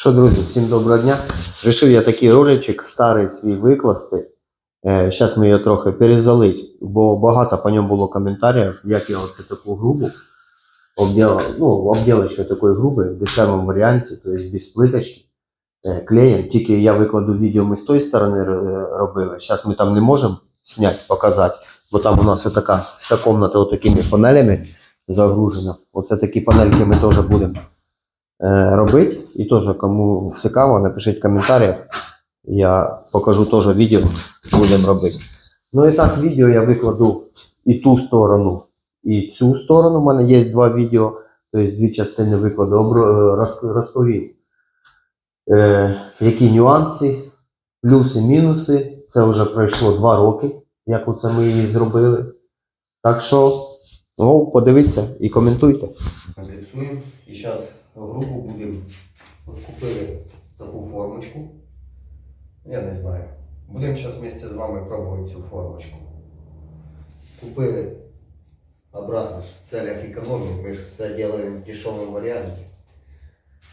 Що, друзі, всім доброго дня. Рішив я такий роличок старий свій викласти. Зараз ми його трохи перезалить, бо багато по ньому було коментарів, як я оце таку грубу обділа, ну, такої груби в дешевому варіанті, тобто без плиточки, е, клеєм. Тільки я викладу відео, ми з тої сторони е, робили. Зараз ми там не можемо зняти, показати, бо там у нас така вся кімната такими панелями загружена. Оце такі панельки ми теж будемо е, робити. І теж, кому цікаво, напишіть в коментарях. Я покажу теж відео, будемо робити. Ну і так, відео я викладу і ту сторону, і цю сторону. У мене є два відео, тобто дві частини викладу. Е, Розповім, е, які нюанси, плюси, мінуси. Це вже пройшло два роки, як оце ми її зробили. Так що, ну, подивіться і коментуйте. Комплексуємо. І зараз грубу будемо. Купили таку формочку. Я не знаю. Будемо зараз вместе з вами пробувати цю формочку. Купили обратно в целях економії, ми ж все робимо в дешевому варіанті.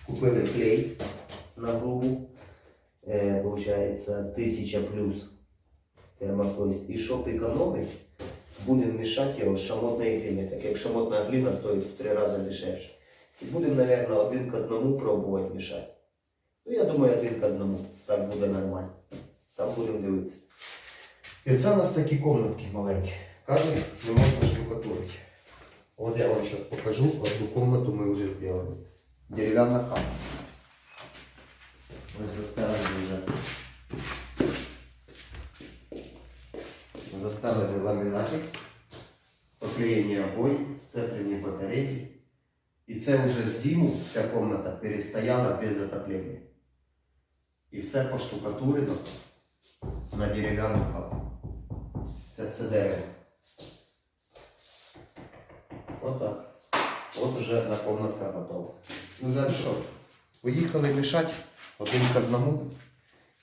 Купили клей на грубу. Е, получається 1000 плюс термослойсть. І щоб економити, будемо мішати його з шамотної глини, так як шамотна глина стоїть в три рази дешевше. І будемо, мабуть, один к одному пробувати мішати. Ну, я думаю, один к одному. Так буде нормально. Там будемо дивитися. І це у нас такі комнатки маленькі. Кажуть, ми можемо штукатурити. От я вам зараз покажу. Одну комнату ми вже зробили. Дерев'яна хата. Ось заставили вже. Заставили ламінатик. Поклеєні обої, цеплені батареї. І це вже зиму ця комната перестояла без отоплення. І все поштукатурено на дерев'яну хату. Це все дерево. Отак. От уже одна комнатка готова. Ну жаль, що? Поїхали мішати один к одному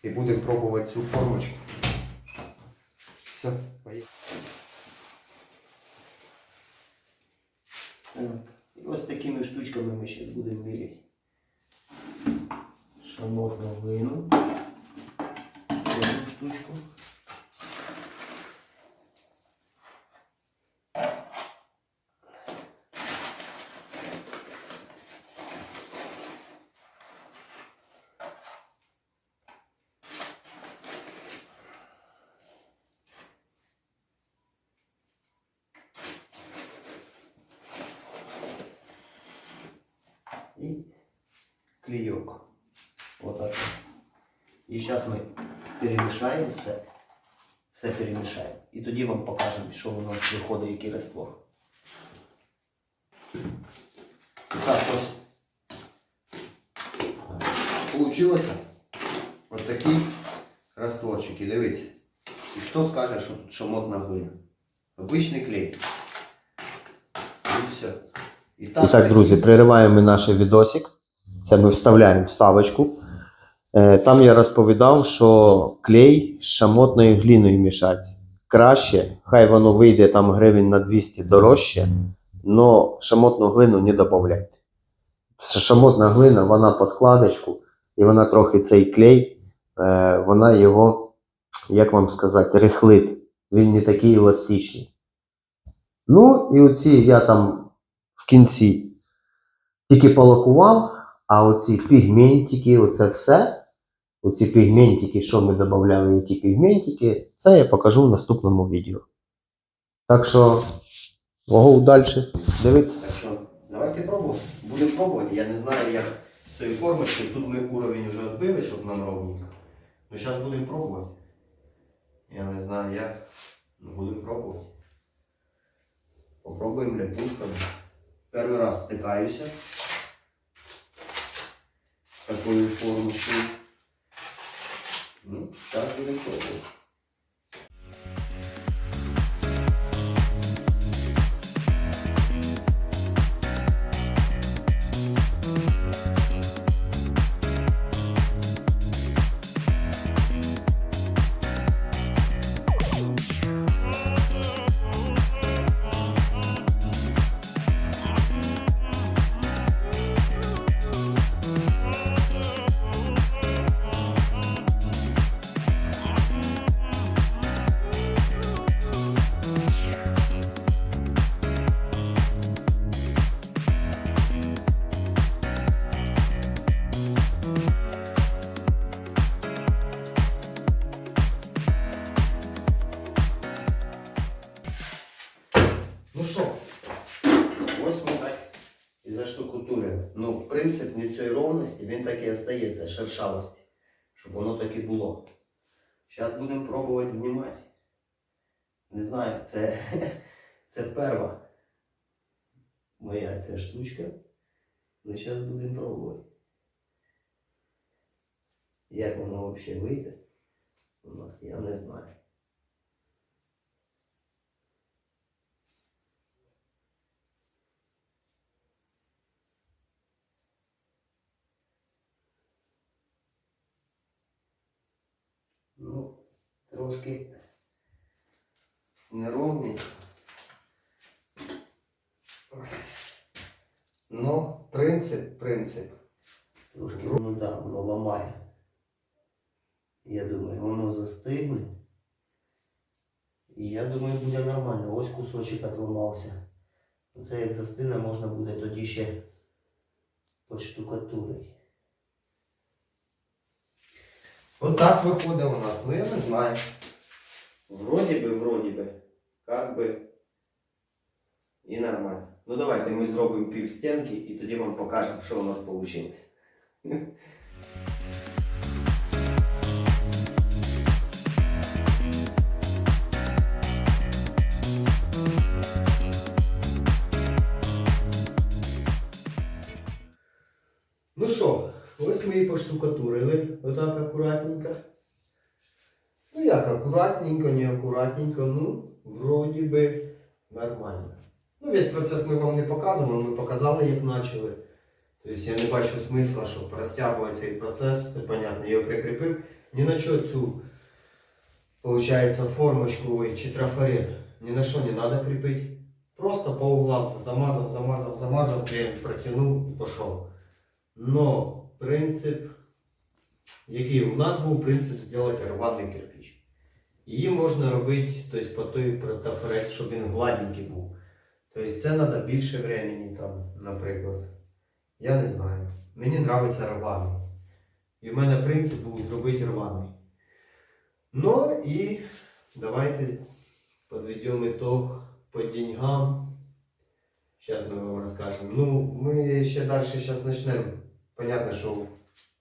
і будемо пробувати цю формочку. Все, поїхали. І ось такими штучками ми ще будемо міряти. Шамотну глину. Одну штучку. клеек. Вот так. І зараз ми перемішаємо все. Все перемішаємо. І тоді вам покажемо, що у нас виходить, який раствор. Так, ось. Получилося ось такі растворчики, дивіться. І хто скаже, що тут шамотна глина? Обичний клей. І все. І так, І так, друзі, пририваємо ми наш відосик. Це ми вставляємо вставочку. Е, Там я розповідав, що клей з шамотною гліною мішати. Краще, хай воно вийде там гривень на 200 дорожче, але шамотну глину не додавайте. Шамотна глина, вона під кладочку, і вона трохи цей клей, е, вона його, як вам сказати, рихлить. Він не такий еластичний. Ну, і оці я там в кінці тільки полакував, а оці пігментики, оце все, оці пігментики, що ми додавали, які пігментики, це я покажу в наступному відео. Так що, ого, далі. Дивіться. Так що, давайте пробувати. Будемо пробувати. Я не знаю, як з цією формочкою. Тут ми уровень вже відбили, щоб нам ровненько. Ну зараз будемо пробувати. Я не знаю як. Ну будемо пробувати. Попробуємо лягушками. Перший раз стикаюся з такою формочкою. Ну, зараз будемо пробувати. що, остається, шершавості, щоб воно так і було. Зараз будемо пробувати знімати. Не знаю, це, це перва моя ця штучка. Ну, зараз будемо пробувати. Як воно взагалі вийде у нас, я не знаю. Ну, трошки неровний. Ну, принцип, принцип. Трошки, ну да, воно ламає. Я думаю, воно застигне. І я думаю, буде нормально. Ось кусочок отламався. Це як застигне, можна буде тоді ще поштукатурити. Отак виходить у нас. Ну я не знаю. Вроді би, вроді би. Как би. І нормально. Ну давайте ми зробимо пів стінки і тоді вам покажемо, що у нас вийшло. Ну що, ось ми її поштукатурили, отак акуратненько, не акуратненько, ну, вроді би нормально. Ну, весь процес ми вам не показували, ми показали, як почали. Тобто я не бачу смисла, щоб розтягувати цей процес, це понятно, я прикріпив. Ні на що цю, виходить, формочку чи трафарет, ні на що не треба кріпити. Просто по углам замазав, замазав, замазав, клеєм протягнув і пішов. Но принцип, який у нас був принцип зробити рваний кирпич. Її можна робити тобто, по той трафарет, щоб він гладенький був. Тобто це треба більше времени, там, наприклад. Я не знаю. Мені подобається рваний. І в мене принцип був зробити рваний. Ну і давайте підведемо ітог по деньгам. Сейчас мы вам расскажем. Ну, мы ще далі почнемо. Понятно, що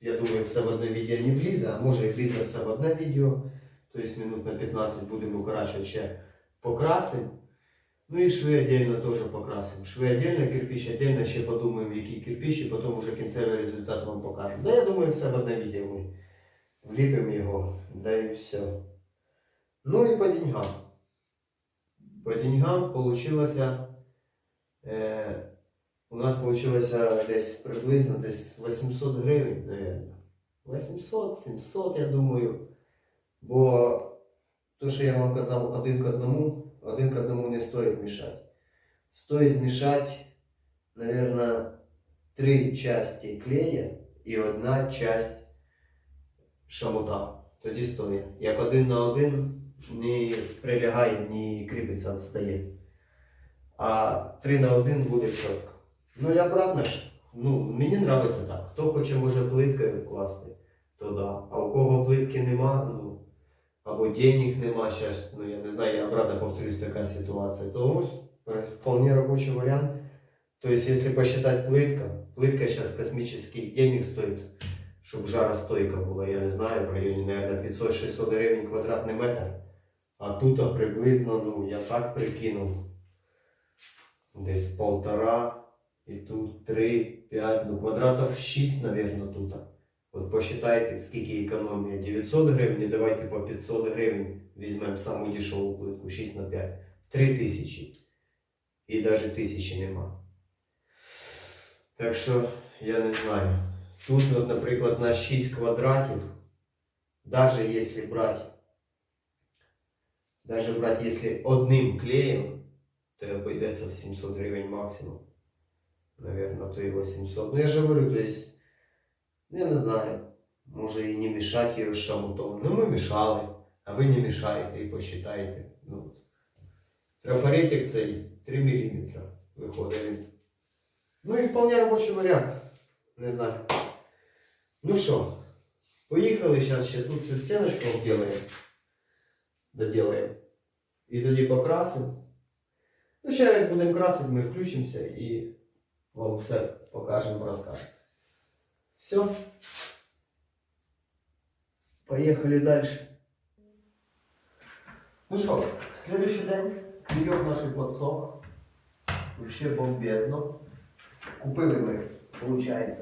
я думаю, все в одне відео не влізе, а може і влізе все в одне відео. Тобто минут на 15 будемо укорачувати ще покрасимо. Ну і шви отдельно теж покрасимо. Шви отдельно, кирпич отдельно, ще подумаємо, який кирпич, і потім уже кінцевий результат вам покажемо. Да, я думаю, все в одне відео ми вліпимо його, да і все. Ну і по деньгам. По деньгам получилося. Е, у нас вийшло десь приблизно десь 800 гривень, наверное. 800, 700, я думаю. Бо то, що я вам казав один к одному, один к одному не стоїть мішати. Стоїть мішати, наверное, три часті клея і одна часть шамута. Тоді стоїть. Як один на один не прилягає, не кріпиться, відстає. А 3 на 1 буде чітко. Ну і обратно ж, ну, мені подобається так. Хто хоче може плиткою вкласти, то да. А у кого плитки нема, ну, або денег нема, зараз, ну я не знаю, я обратно повторюсь, така ситуація, то ось е, вполне робочий варіант. То есть, если посчитать плитка, плитка сейчас космических денег стоит, чтобы жаростойка була, я не знаю, в районі, наверное, 500-600 гривень квадратний метр. А тут приблизно, ну, я так прикинув, десь полтора, і тут 3, 5, ну квадратів 6, наверное, тут. От посчитайте, скільки економія. 900 гривень, і давайте по 500 гривень візьмемо саму дешеву плитку, 6 на 5. 3 тисячі. І навіть тисячі нема. Так що, я не знаю. Тут, от, наприклад, на 6 квадратів, даже если брать, даже брать, если одним клеєм, то обойдется в 700 гривень максимум. Наверное, то и 800. Ну, я же говорю, то есть, ну, я не знаю, може і не мішати його шамутом. Ну, ми мішали, а ви не мішаєте і посчитаєте. Ну, трафаретик цей 3 мм виходить він. Ну і вполне робочий варіант. Не знаю. Ну що, поїхали зараз ще тут цю стіночку обділаємо. Доделаємо. І тоді покрасимо. Ну, ще як будемо красити, ми включимося і вам все покажемо, розкажемо. Все. Поїхали далі. Ну що, следующий день клейок наш подсох. Вообще бомбезно. Купили ми, виходить,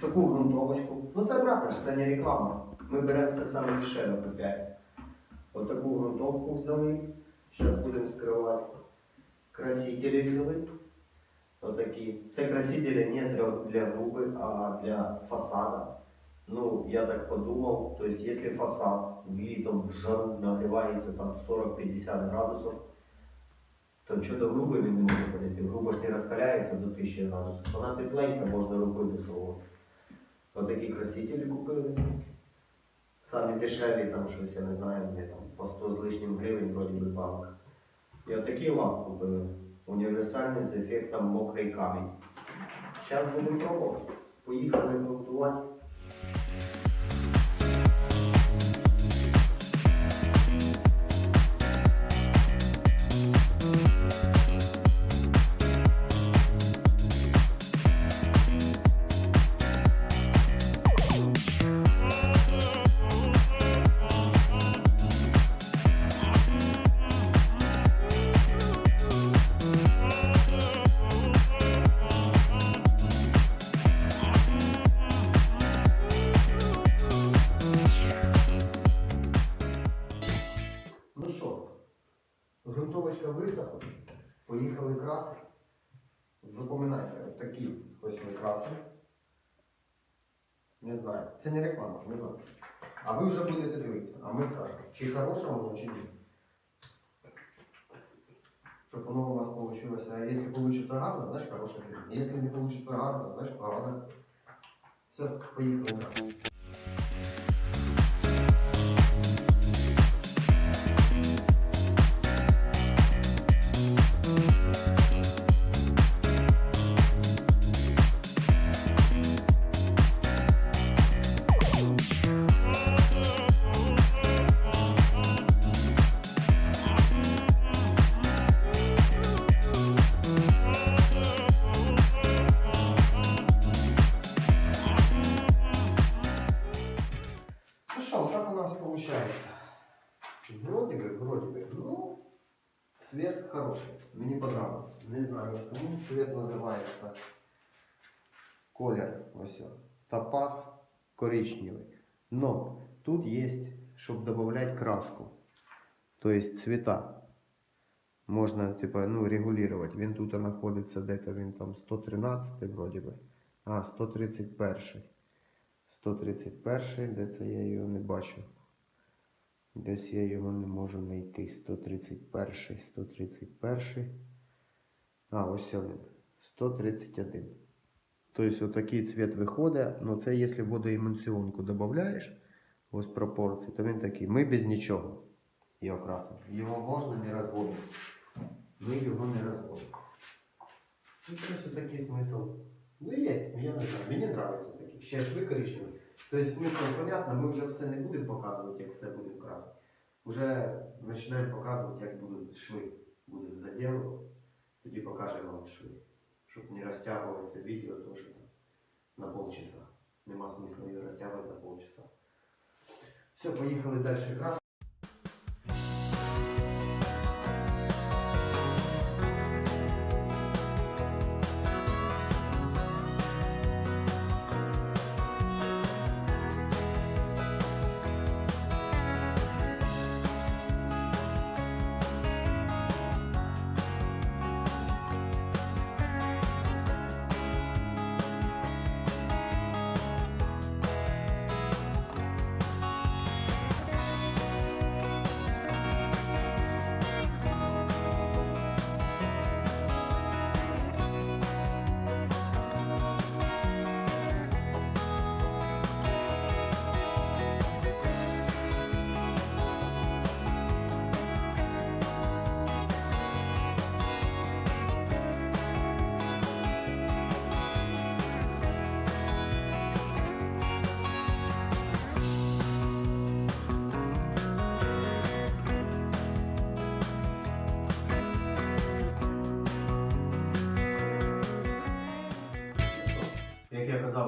таку грунтовочку. Ну це правда ж, це не реклама. Ми беремо все саме дешеве по 5. Ось таку грунтовку взяли. Зараз будемо скривати. Красителі взяли. Отакі. Це красителі не для, для груби, а для фасада. Ну, я так подумав, то есть если фасад літом в жару нагрівається там 40-50 градусів, то що до груби він не може подойти. Груба ж не розкаляється до 1000 градусів. Вона тепленька, можна робити свого. Отакі красителі купили. Самі дешеві, там щось, я не знаю, вони там по 100 з лишнім гривень вроді би банк. І отакий лак купили. Універсальний з ефектом мокрий камінь. Зараз будемо пробувати. Поїхали грунтувати. Це не реклама, не знаю. А ви вже будете дивитися, а ми скажемо, чи хороше воно, чи ні. Щоб воно у вас вийшло. А якщо вийде гарно, значить хороше. Якщо не вийде гарно, значить погано. Все, поїхали. цвет хороший. Мне понравился. Не знаю, почему цвет называется колер. Вот все. Топаз коричневый. Но тут есть, чтобы добавлять краску. То есть цвета. Можно, типа, ну, регулировать. Він тут знаходиться где-то, він там 113 вроде бы. А, 131. 131, де це я його не бачу. Десь я його не можу знайти. 131, 131. А, ось він. 131. Тобто отакий цвет виходить, але це якщо водоемульсіонку додаєш, ось пропорції, то він такий. Ми без нічого його красимо. Його можна не розводити. Ми його не розводимо. Ну, ось такий смисл. Ну, є, я не знаю, мені подобається такий. Ще шви коричневий. Тобто смисл понятно, ми вже все не будемо показувати, як все буде красити. Уже починаємо показувати, як будуть шви. Будемо заділувати, тоді покажемо вам шви. Щоб не розтягувати це відео там на полчаса. Нема смисла її розтягувати на полчаса. Все, поїхали далі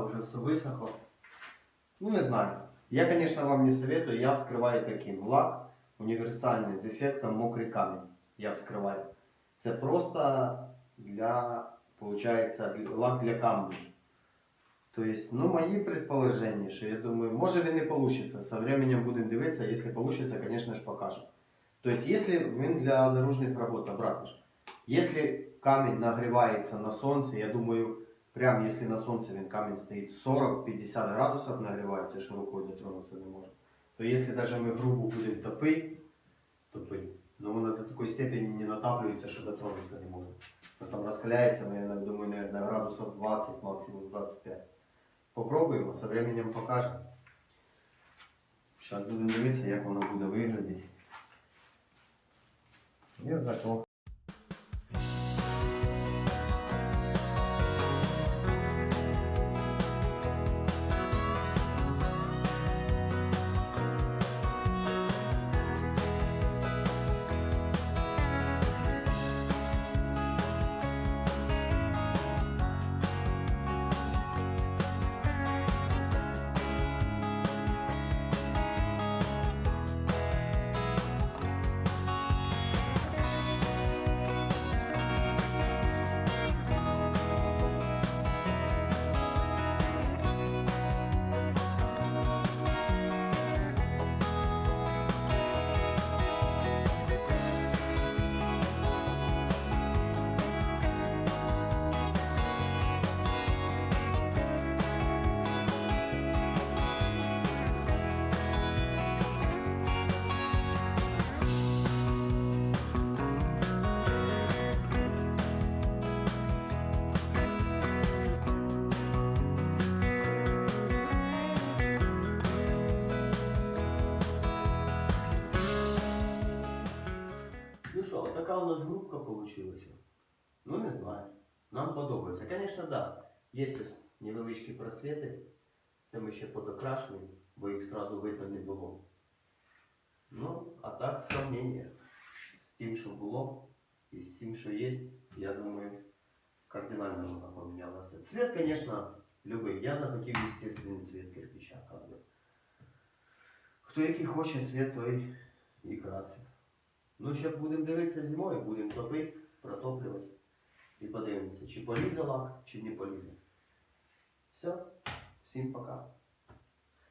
красити. вже все висохло. Ну, не знаю. Я, конечно, вам не советую, я вскриваю таким. Лак універсальний з ефектом мокрий камінь. Я вскриваю. Це просто для, получается, лак для камня. То есть, ну, мои предположения, что я думаю, может и не получится. Со временем будем дивиться, если получится, конечно же, покажем. То есть, если він для дорожных работ, обратно. Если камень нагревается на солнце, я думаю, прям если на солнце він камень стоит 40-50 градусов нагревается, рукой дотронуться не может, то если даже мы грубо будем топить, топить, но он до такой степени не натапливается, что дотронуться не может. Он там раскаляется, наверное, думаю, наверное, градусов 20, максимум 25. Попробуємо, со временем покажемо. Зараз будемо дивитися, як воно буде виглядати. І отак у нас групка получилася. Ну не знаю. Нам подобається. Звісно, так. Да. Є ось невеличкі просвіти. Це ми ще подокрашуємо, бо їх одразу видно не було. Ну, а так сравнення з тим, що було, і з тим, що є, я думаю, кардинально воно помінялося. Цвет, звісно, любий. Я захотів естественний цвет кирпича. Как бы. Хто який хоче цвет, той і красить. Ну, ще будемо дивитися зимою, будемо топити, протоплювати. І подивимося, чи полізе лак, чи не полізе. Все, всім пока.